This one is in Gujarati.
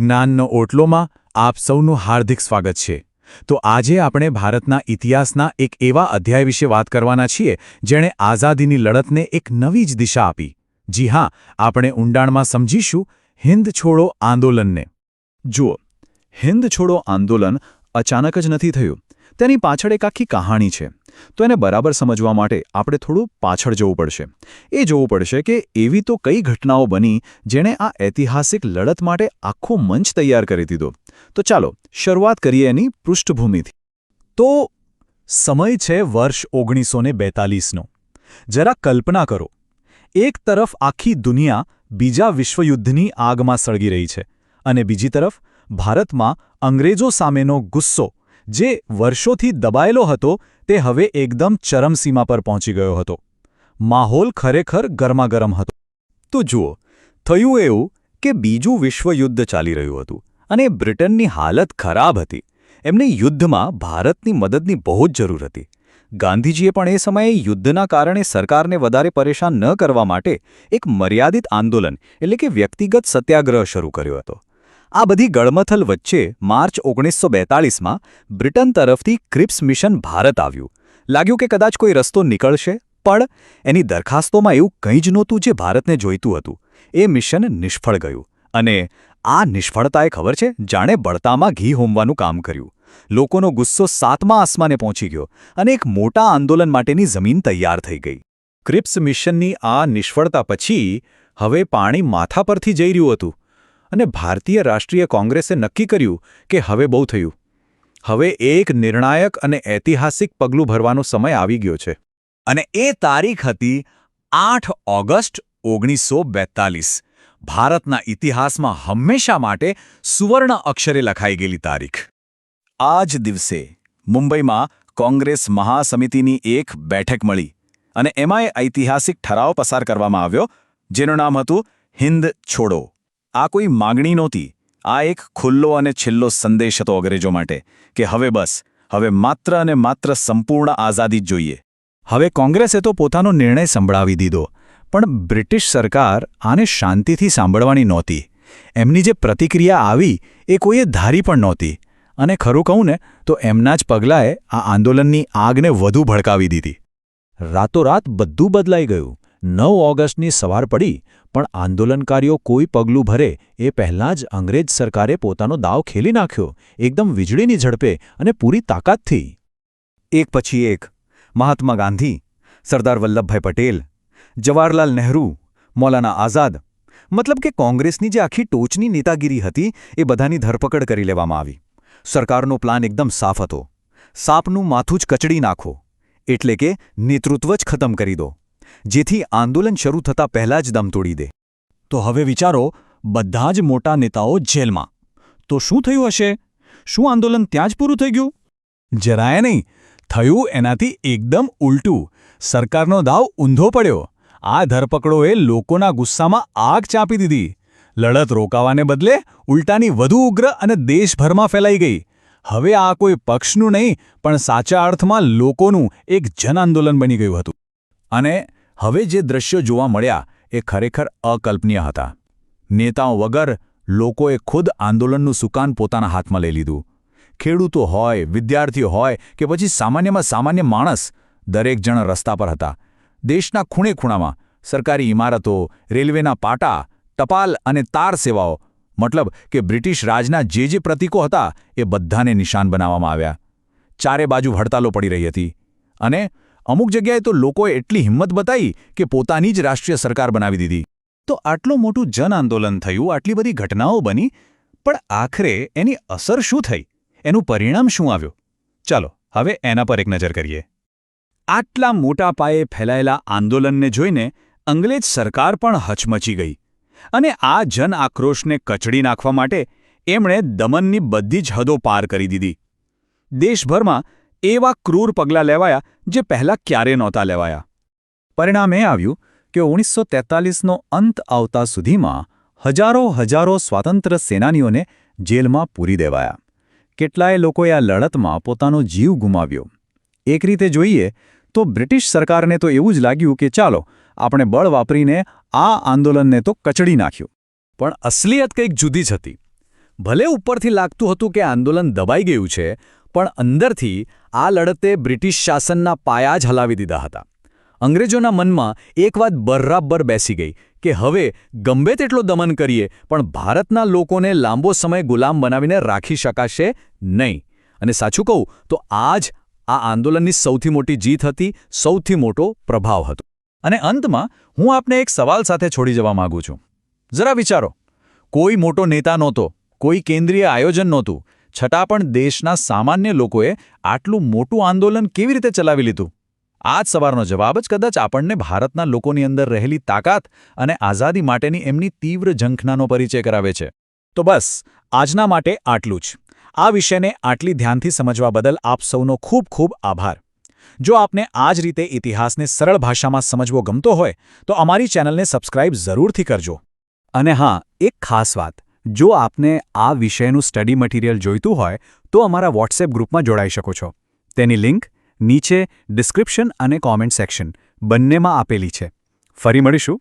જ્ઞાનનો ઓટલોમાં આપ સૌનું હાર્દિક સ્વાગત છે. તો આજે આપણે ભારતના ઇતિહાસના એક એવા અધ્યાય વિશે વાત કરવાના છીએ, જેણે આઝાદીની લડતને એક નવી જ દિશા આપી. જી હા, આપણે ઊંડાણમાં સમજીશું હિન્દ છોડો આંદોલનને. જુઓ, હિન્દ છોડો આંદોલન અચાનક જ નથી થયું. તેની પાછળ એક આખી કહાણી છે. તો એને બરાબર સમજવા માટે આપણે થોડું પાછળ જવું પડશે. એ જોવું પડશે કે એવી તો કઈ ઘટનાઓ બની જેણે આ ઐતિહાસિક લડત માટે આખો મંચ તૈયાર કરી દીધો. તો ચાલો, શરૂઆત કરીએ એની પૃષ્ઠભૂમિથી. તો સમય છે વર્ષ ઓગણીસો ને બેતાલીસનો. જરા કલ્પના કરો. એક તરફ આખી દુનિયા બીજા વિશ્વયુદ્ધની આગમાં સળગી રહી છે અને બીજી તરફ ભારતમાં અંગ્રેજો સામેનો ગુસ્સો જે વર્ષોથી દબાયેલો હતો, તે હવે એકદમ ચરમસીમા પર પહોંચી ગયો હતો. માહોલ ખરેખર ગરમાગરમ હતો. તો જુઓ, થયું એવું કે બીજું વિશ્વયુદ્ધ ચાલી રહ્યું હતું અને બ્રિટનની હાલત ખરાબ હતી. એમને યુદ્ધમાં ભારતની મદદની બહુ જ જરૂર હતી. ગાંધીજીએ પણ એ સમયે યુદ્ધના કારણે સરકારને વધારે પરેશાન ન કરવા માટે એક મર્યાદિત આંદોલન, એટલે કે વ્યક્તિગત સત્યાગ્રહ શરૂ કર્યો હતો. આ બધી ગળમથલ વચ્ચે માર્ચ ઓગણીસો બેતાળીસમાં બ્રિટન તરફથી ક્રિપ્સ મિશન ભારત આવ્યું. લાગ્યું કે કદાચ કોઈ રસ્તો નીકળશે, પણ એની દરખાસ્તોમાં એવું કંઈ જ નહોતું જે ભારતને જોઈતું હતું. એ મિશન નિષ્ફળ ગયું. અને આ નિષ્ફળતાએ ખબર છે? જાણે બળતામાં ઘી હોમવાનું કામ કર્યું. લોકોનો ગુસ્સો સાતમા આસમાને પહોંચી ગયો અને એક મોટા આંદોલન માટેની જમીન તૈયાર થઈ ગઈ. ક્રિપ્સ મિશનની આ નિષ્ફળતા પછી હવે પાણી માથા પરથી જઈ રહ્યું હતું. અને ભારતીય રાષ્ટ્રીય કોંગ્રેસે નક્કી કર્યું કે હવે બહુ થયું. હવે એક નિર્ણાયક અને ઐતિહાસિક પગલું ભરવાનો સમય આવી ગયો છે. અને એ તારીખ હતી આઠ ઓગસ્ટ ઓગણીસો બેતાલીસ. ભારતના ઇતિહાસમાં હંમેશા માટે સુવર્ણ અક્ષરે લખાઈ ગયેલી તારીખ. આ જ દિવસે મુંબઈમાં કોંગ્રેસ મહાસમિતિની એક બેઠક મળી અને એમાં ઐતિહાસિક ઠરાવ પસાર કરવામાં આવ્યો, જેનું નામ હતું હિન્દ છોડો. આ કોઈ માગણી નહોતી. આ એક ખુલ્લો અને છેલ્લો સંદેશ હતો અંગ્રેજો માટે કે હવે બસ, હવે માત્ર અને માત્ર સંપૂર્ણ આઝાદી જ જોઈએ. હવે કોંગ્રેસે તો પોતાનો નિર્ણય સંભળાવી દીધો, પણ બ્રિટિશ સરકાર આને શાંતિથી સાંભળવાની નહોતી. એમની જે પ્રતિક્રિયા આવી એ કોઈએ ધારી પણ નહોતી. અને ખરું કહું ને, તો એમના જ પગલાંએ આ આંદોલનની આગને વધુ ભડકાવી દીધી. રાતોરાત બધું બદલાઈ ગયું. નવ ઓગસ્ટની સવાર પડી, પણ આંદોલનકારીઓ કોઈ પગલું ભરે એ પહેલાં જ અંગ્રેજ સરકારે પોતાનો દાવ ખેલી નાખ્યો, એકદમ વીજળીની ઝડપે અને પૂરી તાકાતથી એક પછી એક, મહાત્મા ગાંધી, સરદાર વલ્લભભાઈ પટેલ, જવાહરલાલ નહેરુ, મૌલાના આઝાદ, મતલબ કે કોંગ્રેસની જે આખી ટોચની નેતાગીરી હતી એ બધાની ધરપકડ કરી લેવામાં આવી. સરકારનો પ્લાન એકદમ સાફ હતો. સાપનું માથું જ કચડી નાખો, એટલે કે નેતૃત્વ જ ખતમ કરી દો. જેથી આંદોલન શરૂ થતાં પહેલાં જ દમ તોડી દે. તો હવે વિચારો, બધા જ મોટા નેતાઓ જેલમાં. તો શું થયું હશે? શું આંદોલન ત્યાં જ પૂરું થઈ ગયું? જરાય નહીં. થયું એનાથી એકદમ ઉલટું. સરકારનો દાવ ઊંધો પડ્યો. આ ધરપકડોએ લોકોના ગુસ્સામાં આગ ચાંપી દીધી. લડત રોકાવાને બદલે ઉલટાની વધુ ઉગ્ર અને દેશભરમાં ફેલાઈ ગઈ. હવે આ કોઈ પક્ષનું નહીં, પણ સાચા અર્થમાં લોકોનું એક જન આંદોલન બની ગયું હતું. અને હવે જે દ્રશ્યો જોવા મળ્યા એ ખરેખર અકલ્પનીય હતા. નેતાઓ વગર લોકોએ ખુદ આંદોલનનું સુકાન પોતાના હાથમાં લઈ લીધું. ખેડૂતો હોય, વિદ્યાર્થીઓ હોય કે પછી સામાન્યમાં સામાન્ય માણસ, દરેક જણ રસ્તા પર હતા. દેશના ખૂણે ખૂણામાં સરકારી ઇમારતો, રેલવેના પાટા, ટપાલ અને તાર સેવાઓ, મતલબ કે બ્રિટિશ રાજના જે જે પ્રતીકો હતા એ બધાને નિશાન બનાવવામાં આવ્યા. ચારે બાજુ હડતાલો પડી રહી હતી. અને અમુક જગ્યાએ તો લોકોએ એટલી હિંમત બતાવી કે પોતાની જ રાષ્ટ્રીય સરકાર બનાવી દીધી. તો આટલું મોટું જન આંદોલન થયું, આટલી બધી ઘટનાઓ બની, પણ આખરે એની અસર શું થઈ? એનું પરિણામ શું આવ્યું? ચાલો, હવે એના પર એક નજર કરીએ. આટલા મોટા પાયે ફેલાયેલા આંદોલનને જોઈને અંગ્રેજ સરકાર પણ હચમચી ગઈ અને આ જન આક્રોશને કચડી નાખવા માટે એમણે દમનની બધી જ હદો પાર કરી દીધી. દેશભરમાં એવા ક્રૂર પગલાં લેવાયા જે પહેલાં ક્યારે નહોતા લેવાયા. પરિણામ એ આવ્યું કે ઓગણીસો તેતાલીસનો અંત આવતા સુધીમાં હજારો હજારો સ્વાતંત્ર્ય સેનાનીઓને જેલમાં પૂરી દેવાયા. કેટલાય લોકોએ આ લડતમાં પોતાનો જીવ ગુમાવ્યો. એક રીતે જોઈએ તો બ્રિટિશ સરકારને તો એવું જ લાગ્યું કે ચાલો, આપણે બળ વાપરીને આ આંદોલનને તો કચડી નાખ્યું. પણ અસલિયત કંઈક જુદી જ હતી. ભલે ઉપરથી લાગતું હતું કે આંદોલન દબાઈ ગયું છે, પણ અંદરથી આ લડતે બ્રિટિશ શાસનના પાયા જ હલાવી દીધા હતા. અંગ્રેજોના મનમાં એક વાત બરાબર બેસી ગઈ કે હવે ગમે તેટલો દમન કરીએ, પણ ભારતના લોકોને લાંબો સમય ગુલામ બનાવીને રાખી શકાશે નહીં. અને સાચું કહું તો આ જ આ આંદોલનની સૌથી મોટી જીત હતી, સૌથી મોટો પ્રભાવ હતો. અને અંતમાં હું આપને એક સવાલ સાથે છોડી જવા માંગુ છું. જરા વિચારો. કોઈ મોટો નેતા નહોતો, કોઈ કેન્દ્રીય આયોજન નહોતું છતાં પણ દેશના સામાન્ય લોકોએ આટલું મોટું આંદોલન કેવી રીતે ચલાવી લીધું? આ જ સવારનો જવાબ જ કદાચ આપણને ભારતના લોકોની અંદર રહેલી તાકાત અને આઝાદી માટેની એમની તીવ્ર ઝંખનાનો પરિચય કરાવે છે. તો બસ, આજના માટે આટલું જ. આ વિષયને આટલી ધ્યાનથી સમજવા બદલ આપ સૌનો ખૂબ ખૂબ આભાર. જો આપને આ જ રીતે ઇતિહાસને સરળ ભાષામાં સમજવો ગમતો હોય, તો અમારી ચેનલને સબસ્ક્રાઇબ જરૂરથી કરજો. અને હા, એક ખાસ વાત. જો આપને આ વિષયનું સ્ટડી મટીરિયલ જોઈતું હોય, તો અમારા વોટ્સએપ ગ્રુપમાં જોડાઈ શકો છો. તેની લિંક નીચે ડિસ્ક્રિપ્શન અને કોમેન્ટ સેક્શન બંનેમાં આપેલી છે. ફરી મળીશું.